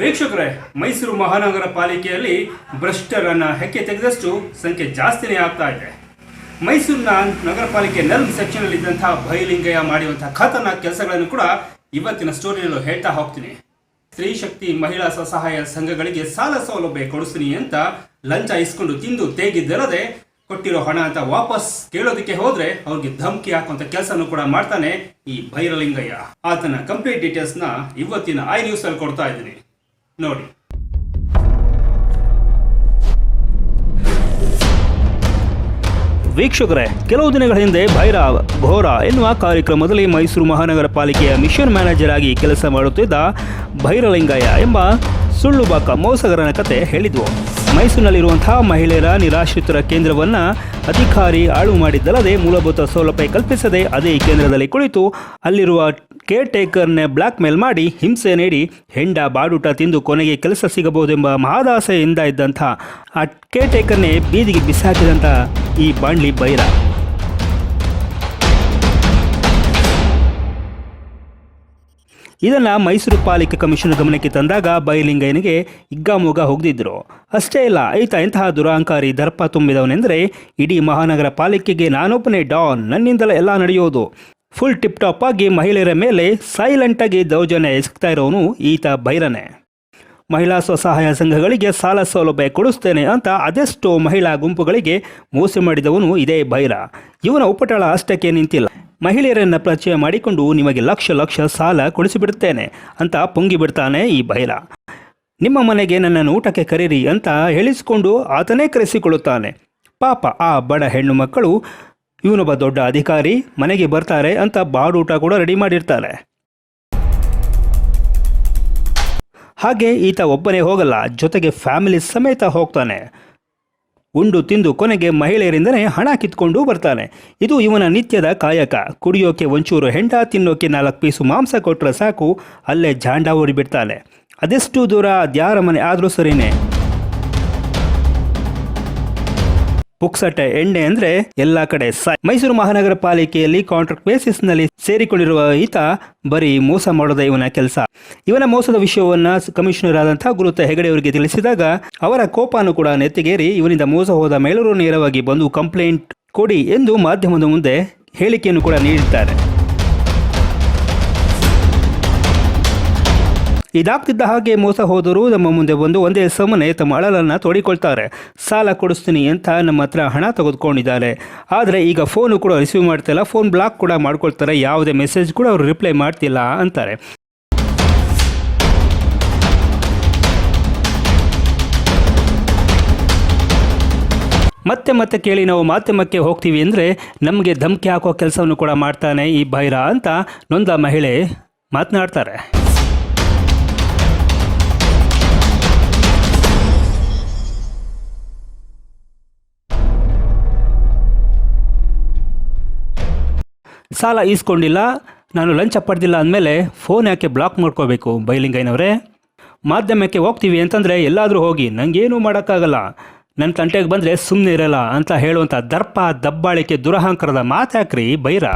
ವೀಕ್ಷಕರೇ, ಮೈಸೂರು ಮಹಾನಗರ ಪಾಲಿಕೆಯಲ್ಲಿ ಭ್ರಷ್ಟರನ್ನ ಹೆಕ್ಕೆ ತೆಗೆದಷ್ಟು ಸಂಖ್ಯೆ ಜಾಸ್ತಿನೇ ಆಗ್ತಾ ಇದೆ. ಮೈಸೂರಿನ ನಗರ ಪಾಲಿಕೆ ನರ್ಮ್ ಸೆಕ್ಷನ್ ಅಲ್ಲಿ ಇದ್ದಂತಹ ಬಯಲಿಂಗಯ್ಯ ಮಾಡಿರುವಂತಹ ಖತರ್ನಾಕ್ ಕೆಲಸಗಳನ್ನು ಕೂಡ ಇವತ್ತಿನ ಸ್ಟೋರಿಯಲ್ಲೂ ಹೇಳ್ತಾ ಹೋಗ್ತೀನಿ. ಸ್ತ್ರೀ ಶಕ್ತಿ ಮಹಿಳಾ ಸ್ವಸಹಾಯ ಸಂಘಗಳಿಗೆ ಸಾಲ ಸೌಲಭ್ಯ ಕೊಡಿಸ್ತೀನಿ ಅಂತ ಲಂಚ ಇಸ್ಕೊಂಡು ತಿಂದು ತೇಗಿದ್ದರದೆ ಕೊಟ್ಟಿರೋ ಹಣ ಅಂತ ವಾಪಸ್ ಕೇಳೋದಕ್ಕೆ ಹೋದ್ರೆ ಅವ್ರಿಗೆ ಧಮಕಿ ಹಾಕುವಂತ ಕೆಲಸನೂ ಕೂಡ ಮಾಡ್ತಾನೆ ಈ ಭೈರಲಿಂಗಯ್ಯ. ಆತನ ಕಂಪ್ಲೀಟ್ ಡೀಟೇಲ್ಸ್ನ ಇವತ್ತಿನ ಐ ನ್ಯೂಸ್ ಅಲ್ಲಿ ಕೊಡ್ತಾ ಇದ್ದೀನಿ. ನೋಡಿ. ವೀಕ್ಷಕರೇ, ಕೆಲವು ದಿನಗಳ ಹಿಂದೆ ಭೈರಾವ್ ಘೋರ ಎನ್ನುವ ಕಾರ್ಯಕ್ರಮದಲ್ಲಿ ಮೈಸೂರು ಮಹಾನಗರ ಪಾಲಿಕೆಯ ಮಿಷನ್ ಮ್ಯಾನೇಜರ್ ಆಗಿ ಕೆಲಸ ಮಾಡುತ್ತಿದ್ದ ಭೈರಲಿಂಗಯ್ಯ ಎಂಬ ಸುಳ್ಳುಬಾಕ ಮೋಸಗರನ ಕತೆ ಹೇಳಿದ್ವು. ಮೈಸೂರಿನಲ್ಲಿರುವಂತಹ ಮಹಿಳೆಯರ ನಿರಾಶ್ರಿತರ ಕೇಂದ್ರವನ್ನು ಅಧಿಕಾರಿ ಆಳು ಮಾಡಿದ್ದಲ್ಲದೆ ಮೂಲಭೂತ ಸೌಲಭ್ಯ ಕಲ್ಪಿಸದೆ ಅದೇ ಕೇಂದ್ರದಲ್ಲಿ ಕುಳಿತು ಅಲ್ಲಿರುವ ಕೇರ್ ಟೇಕರ್ನೇ ಬ್ಲ್ಯಾಕ್ ಮೇಲ್ ಮಾಡಿ ಹಿಂಸೆ ನೀಡಿ ಹೆಂಡ ಬಾಡೂಟ ತಿಂದು ಕೊನೆಗೆ ಕೆಲಸ ಸಿಗಬಹುದೆಂಬ ಮಹಾದಾಸೆಯಿಂದ ಇದ್ದಂಥ ಆ ಕೇರ್ ಟೇಕರ್ನೇ ಬೀದಿಗೆ ಬಿಸಾಕಿದಂಥ ಈ ಬಾಂಡ್ಲಿ ಬೈರ. ಇದನ್ನು ಮೈಸೂರು ಪಾಲಿಕೆ ಕಮಿಷನ್ ಗಮನಕ್ಕೆ ತಂದಾಗ ಬೈಲಿಂಗಯ್ಯನಿಗೆ ಹಿಗ್ಗಾಮುಗ ಹೋಗದಿದ್ರು. ಅಷ್ಟೇ ಇಲ್ಲ ಐತ ಇಂತಹ ದುರಾಂಕಾರಿ ದರ್ಪ ತುಂಬಿದವನೆಂದರೆ ಇಡೀ ಮಹಾನಗರ ಪಾಲಿಕೆಗೆ ನಾನೊಬ್ಬನೇ ಡಾನ್ ನನ್ನಿಂದಲೇ ಎಲ್ಲ ನಡೆಯೋದು. ಫುಲ್ ಟಿಪ್ ಟಾಪ್ ಆಗಿ ಮಹಿಳೆಯರ ಮೇಲೆ ಸೈಲೆಂಟಾಗಿ ದೌರ್ಜನ್ಯ ಎಸಗ್ತಾ ಇರೋನು ಈತ ಬೈರನೇ. ಮಹಿಳಾ ಸ್ವಸಹಾಯ ಸಂಘಗಳಿಗೆ ಸಾಲ ಸೌಲಭ್ಯ ಕೊಡಿಸ್ತೇನೆ ಅಂತ ಅದೆಷ್ಟೋ ಮಹಿಳಾ ಗುಂಪುಗಳಿಗೆ ಮೋಸ ಮಾಡಿದವನು ಇದೇ ಬೈರ. ಇವನ ಉಪಟಳ ಅಷ್ಟಕ್ಕೆ ನಿಂತಿಲ್ಲ. ಮಹಿಳೆಯರನ್ನು ಪರಿಚಯ ಮಾಡಿಕೊಂಡು ನಿಮಗೆ ಲಕ್ಷ ಲಕ್ಷ ಸಾಲ ಕೊಡಿಸಿಬಿಡುತ್ತೇನೆ ಅಂತ ಪೊಂಗಿ ಬಿಡ್ತಾನೆ ಈ ಬೈರ. ನಿಮ್ಮ ಮನೆಗೆ ನನ್ನನ್ನು ಊಟಕ್ಕೆ ಕರೀರಿ ಅಂತ ಹೇಳಿಸಿಕೊಂಡು ಆತನೇ ಕರೆಸಿಕೊಳ್ಳುತ್ತಾನೆ. ಪಾಪ ಆ ಬಡ ಹೆಣ್ಣು ಮಕ್ಕಳು ಇವನೊಬ್ಬ ದೊಡ್ಡ ಅಧಿಕಾರಿ ಮನೆಗೆ ಬರ್ತಾರೆ ಅಂತ ಬಾಡೂಟ ಕೂಡ ರೆಡಿ ಮಾಡಿರ್ತಾರೆ ಹಾಗೆ ಈತ ಒಬ್ಬನೇ ಹೋಗಲ್ಲ, ಜೊತೆಗೆ ಫ್ಯಾಮಿಲಿ ಸಮೇತ ಹೋಗ್ತಾನೆ. ಉಂಡು ತಿಂದು ಕೊನೆಗೆ ಮಹಿಳೆಯರಿಂದನೇ ಹಣ ಕಿತ್ಕೊಂಡು ಬರ್ತಾನೆ. ಇದು ಇವನ ನಿತ್ಯದ ಕಾಯಕ. ಕುಡಿಯೋಕೆ ಒಂಚೂರು ಹೆಂಡ, ತಿನ್ನೋಕೆ ನಾಲ್ಕು ಪೀಸು ಮಾಂಸ ಕೊಟ್ಟರೆ ಸಾಕು, ಅಲ್ಲೇ ಜಾಂಡ ಓಡಿಬಿಡ್ತಾನೆ ಅದೆಷ್ಟು ದೂರ, ಅದ್ಯಾರ ಮನೆ ಆದರೂ ಸರಿನೇ. ಪುಕ್ಸಟ್ಟೆ ಎಣ್ಣೆ ಅಂದ್ರೆ ಎಲ್ಲಾ ಕಡೆ ಸಾಯ್. ಮೈಸೂರು ಮಹಾನಗರ ಪಾಲಿಕೆಯಲ್ಲಿ ಕಾಂಟ್ರಾಕ್ಟ್ ಬೇಸಿಸ್ನಲ್ಲಿ ಸೇರಿಕೊಂಡಿರುವ ಈತ ಬರೀ ಮೋಸ ಮಾಡೋದೇ ಇವನ ಕೆಲಸ. ಇವನ ಮೋಸದ ವಿಷಯವನ್ನ ಕಮಿಷನರ್ ಆದಂತಹ ಗುರುತ ಹೆಗಡೆ ಅವರಿಗೆ ತಿಳಿಸಿದಾಗ ಅವರ ಕೋಪಾನು ಕೂಡ ನೆತ್ತಿಗೇರಿ ಇವನಿಂದ ಮೋಸ ಹೋದ ಮೇಲೂರು ನೇರವಾಗಿ ಬಂದು ಕಂಪ್ಲೇಂಟ್ ಕೊಡಿ ಎಂದು ಮಾಧ್ಯಮದ ಮುಂದೆ ಹೇಳಿಕೆಯನ್ನು ಕೂಡ ನೀಡಿದ್ದಾರೆ. ಇದಾಗ್ತಿದ್ದ ಹಾಗೆ ಮೋಸ ಹೋದರೂ ನಮ್ಮ ಮುಂದೆ ಬಂದು ಒಂದೇ ಸಮನೆ ತಮ್ಮ ಅಳಲನ್ನು ತೋಡಿಕೊಳ್ತಾರೆ. ಸಾಲ ಕೊಡಿಸ್ತೀನಿ ಅಂತ ನಮ್ಮ ಹತ್ರ ಹಣ ತೆಗೆದುಕೊಂಡಿದ್ದಾರೆ. ಆದರೆ ಈಗ ಫೋನು ಕೂಡ ರಿಸೀವ್ ಮಾಡ್ತಿಲ್ಲ ಫೋನ್ ಬ್ಲಾಕ್ ಕೂಡ ಮಾಡ್ಕೊಳ್ತಾರೆ. ಯಾವುದೇ ಮೆಸೇಜ್ ಕೂಡ ಅವರು ರಿಪ್ಲೈ ಮಾಡ್ತಿಲ್ಲ ಅಂತಾರೆ. ಮತ್ತೆ ಮತ್ತೆ ಕೇಳಿ ನಾವು ಮಾಧ್ಯಮಕ್ಕೆ ಹೋಗ್ತೀವಿ ಅಂದರೆ ನಮಗೆ ಧಮಕಿ ಹಾಕೋ ಕೆಲಸವನ್ನು ಕೂಡ ಮಾಡ್ತಾನೆ ಈ ಬೈರ ಅಂತ ನೊಂದ ಮಹಿಳೆ ಮಾತನಾಡ್ತಾರೆ. ಸಾಲ ಈಸ್ಕೊಂಡಿಲ್ಲ, ನಾನು ಲಂಚ ಪಡೆದಿಲ್ಲ ಅಂದಮೇಲೆ ಫೋನ್ ಯಾಕೆ ಬ್ಲಾಕ್ ಮಾಡ್ಕೋಬೇಕು ಬೈಲಿಂಗೈನವರೇ ಮಾಧ್ಯಮಕ್ಕೆ ಹೋಗ್ತೀವಿ ಅಂತಂದರೆ ಎಲ್ಲಾದರೂ ಹೋಗಿ ನನಗೇನು ಮಾಡೋಕ್ಕಾಗಲ್ಲ. ನನ್ನ ತಂಟೆಗೆ ಬಂದರೆ ಸುಮ್ಮನೆ ಇರಲ್ಲ ಅಂತ ಹೇಳುವಂಥ ದರ್ಪ, ದಬ್ಬಾಳಿಕೆ, ದುರಹಂಕಾರದ ಮಾತಾಕ್ರಿ ಬೈರ?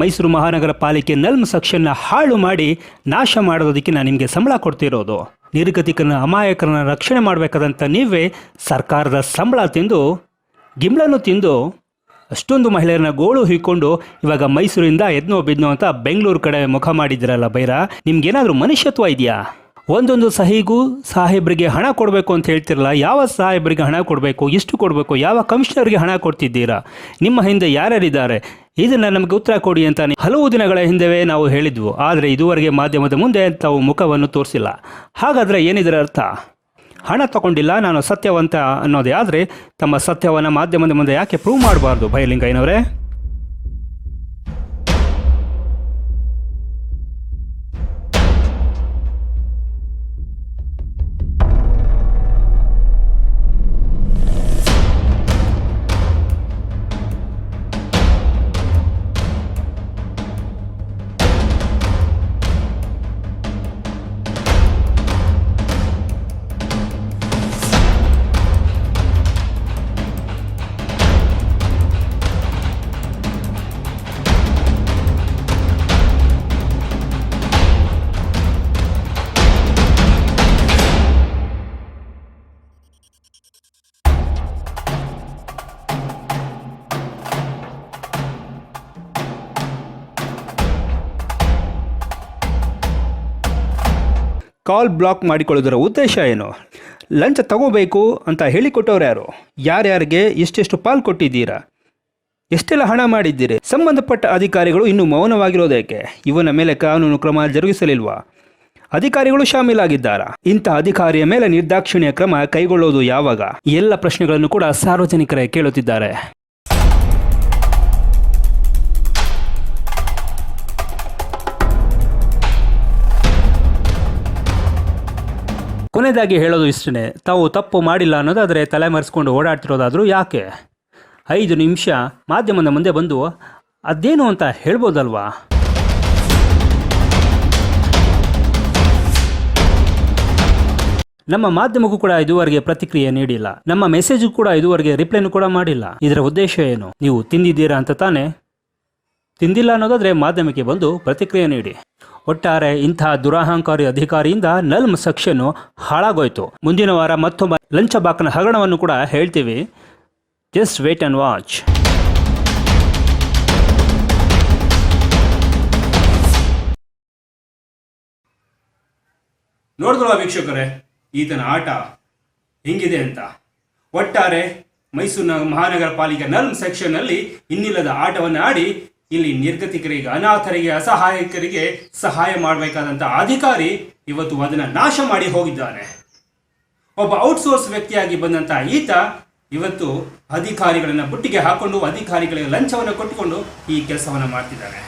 ಮೈಸೂರು ಮಹಾನಗರ ಪಾಲಿಕೆ ನಲ್ಮ್ ಸೆಕ್ಷನ್ನ ಹಾಳು ಮಾಡಿ ನಾಶ ಮಾಡೋದಕ್ಕೆ ನಾನು ನಿಮಗೆ ಸಂಬಳ ಕೊಡ್ತಿರೋದು. ನಿರ್ಗತಿಕನ ಅಮಾಯಕರನ್ನ ರಕ್ಷಣೆ ಮಾಡಬೇಕಾದಂಥ ನೀವೇ ಸರ್ಕಾರದ ಸಂಬಳ ತಿಂದು ಗಿಮ್ಳನ್ನು ತಿಂದು, ಅಷ್ಟೊಂದು ಮಹಿಳೆಯರನ್ನ ಗೋಳು ಹೀಕೊಂಡು ಇವಾಗ ಮೈಸೂರಿಂದ ಎದ್ನೋ ಬಿದ್ನೋ ಅಂತ ಬೆಂಗಳೂರು ಕಡೆ ಮುಖ ಮಾಡಿದ್ದೀರಲ್ಲ ಬೈರ, ನಿಮ್ಗೇನಾದರೂ ಮನುಷ್ಯತ್ವ ಇದೆಯಾ? ಒಂದೊಂದು ಸಹಿಗೂ ಸಾಹೇಬರಿಗೆ ಹಣ ಕೊಡಬೇಕು ಅಂತ ಹೇಳ್ತಿರಲ್ಲ, ಯಾವ ಸಾಹೇಬರಿಗೆ ಹಣ ಕೊಡಬೇಕು, ಎಷ್ಟು ಕೊಡಬೇಕು, ಯಾವ ಕಮಿಷನರ್ಗೆ ಹಣ ಕೊಡ್ತಿದ್ದೀರಾ? ನಿಮ್ಮ ಹಿಂದೆ ಯಾರ್ಯಾರಿದ್ದಾರೆ? ಇದನ್ನು ನಮಗೆ ಉತ್ತರ ಕೊಡಿ ಅಂತ ಹಲವು ದಿನಗಳ ಹಿಂದೆವೇ ನಾವು ಹೇಳಿದ್ವು. ಆದರೆ ಇದುವರೆಗೆ ಮಾಧ್ಯಮದ ಮುಂದೆ ತಾವು ಮುಖವನ್ನು ತೋರಿಸಿಲ್ಲ. ಹಾಗಾದರೆ ಏನಿದರ ಅರ್ಥ? ಹಣ ತಗೊಂಡಿಲ್ಲ, ನಾನು ಸತ್ಯವಂತ ಅನ್ನೋದೇ. ಆದರೆ ತಮ್ಮ ಸತ್ಯವನ್ನು ಮಾಧ್ಯಮದ ಮುಂದೆ ಯಾಕೆ ಪ್ರೂವ್ ಮಾಡಬಾರ್ದು ಬಯಲಿಂಗಯ್ಯನವರೇ ಕಾಲ್ ಬ್ಲಾಕ್ ಮಾಡಿಕೊಳ್ಳೋದರ ಉದ್ದೇಶ ಏನು? ಲಂಚ ತಗೋಬೇಕು ಅಂತ ಹೇಳಿಕೊಟ್ಟವ್ರು ಯಾರು? ಯಾರ್ಯಾರಿಗೆ ಎಷ್ಟೆಷ್ಟು ಪಾಲ್ ಕೊಟ್ಟಿದ್ದೀರಾ? ಎಷ್ಟೆಲ್ಲ ಹಣ ಮಾಡಿದ್ದೀರಿ? ಸಂಬಂಧಪಟ್ಟ ಅಧಿಕಾರಿಗಳು ಇನ್ನೂ ಮೌನವಾಗಿರೋದೇಕೆ? ಇವನ ಮೇಲೆ ಕಾನೂನು ಕ್ರಮ ಜರುಗಿಸಲಿಲ್ವಾ? ಅಧಿಕಾರಿಗಳು ಶಾಮೀಲಾಗಿದ್ದಾರಾ? ಇಂಥ ಅಧಿಕಾರಿಯ ಮೇಲೆ ನಿರ್ದಾಕ್ಷಿಣ್ಯ ಕ್ರಮ ಕೈಗೊಳ್ಳೋದು ಯಾವಾಗ? ಎಲ್ಲ ಪ್ರಶ್ನೆಗಳನ್ನು ಕೂಡ ಸಾರ್ವಜನಿಕರೇ ಕೇಳುತ್ತಿದ್ದಾರೆ. ಕೊನೆಯದಾಗಿ ಹೇಳೋದು ಇಷ್ಟೇ ತಾವು ತಪ್ಪು ಮಾಡಿಲ್ಲ ಅನ್ನೋದಾದರೆ ತಲೆಮರೆಸ್ಕೊಂಡು ಓಡಾಡ್ತಿರೋದಾದರೂ ಯಾಕೆ? ಐದು ನಿಮಿಷ ಮಾಧ್ಯಮದ ಮುಂದೆ ಬಂದು ಅದೇನು ಅಂತ ಹೇಳ್ಬೋದಲ್ವಾ? ನಮ್ಮ ಮಾಧ್ಯಮಕ್ಕೂ ಕೂಡ ಇದುವರೆಗೆ ಪ್ರತಿಕ್ರಿಯೆ ನೀಡಿಲ್ಲ. ನಮ್ಮ ಮೆಸೇಜ್ ಕೂಡ ಇದುವರೆಗೆ ರಿಪ್ಲೈನು ಕೂಡ ಮಾಡಿಲ್ಲ. ಇದರ ಉದ್ದೇಶ ಏನು? ನೀವು ತಿಂದಿದ್ದೀರಾ ಅಂತ ತಾನೇ? ತಿಂದಿಲ್ಲ ಅನ್ನೋದಾದ್ರೆ ಮಾಧ್ಯಮಕ್ಕೆ ಬಂದು ಪ್ರತಿಕ್ರಿಯೆ ನೀಡಿ. ಒಟ್ಟಾರೆ ಇಂತಹ ದುರಹಂಕಾರಿ ಅಧಿಕಾರಿಯಿಂದ ನಲ್ಮ್ ಸೆಕ್ಷನ್ ಹಾಳಾಗೋಯ್ತು. ಮುಂದಿನ ವಾರ ಮತ್ತೊಬ್ಬ ಲಂಚ ಬಾಕನ ಹಗರಣವನ್ನು ಕೂಡ ಹೇಳ್ತೀವಿ. Just wait and watch. ನೋಡಿದ್ರಲ್ಲ ವೀಕ್ಷಕರೇ, ಈತನ ಆಟ ಹೆಂಗಿದೆ ಅಂತ. ಒಟ್ಟಾರೆ ಮೈಸೂರಿನ ಮಹಾನಗರ ಪಾಲಿಕೆ ನಲ್ಮ್ ಸೆಕ್ಷನ್ನಲ್ಲಿ ಇನ್ನಿಲ್ಲದ ಆಟವನ್ನು ಆಡಿ ಇಲ್ಲಿ ನಿರ್ಗತಿಕರಿಗೆ, ಅನಾಥರಿಗೆ, ಅಸಹಾಯಕರಿಗೆ ಸಹಾಯ ಮಾಡಬೇಕಾದಂಥ ಅಧಿಕಾರಿ ಇವತ್ತು ಅದನ್ನು ನಾಶ ಮಾಡಿ ಹೋಗಿದ್ದಾನೆ ಒಬ್ಬ ಔಟ್ಸೋರ್ಸ್ ವ್ಯಕ್ತಿಯಾಗಿ ಬಂದಂಥ ಈತ ಇವತ್ತು ಅಧಿಕಾರಿಗಳನ್ನು ಬುಟ್ಟಿಗೆ ಹಾಕೊಂಡು ಅಧಿಕಾರಿಗಳಿಗೆ ಲಂಚವನ್ನು ಕೊಟ್ಟುಕೊಂಡು ಈ ಕೆಲಸವನ್ನು ಮಾಡ್ತಿದ್ದಾನೆ.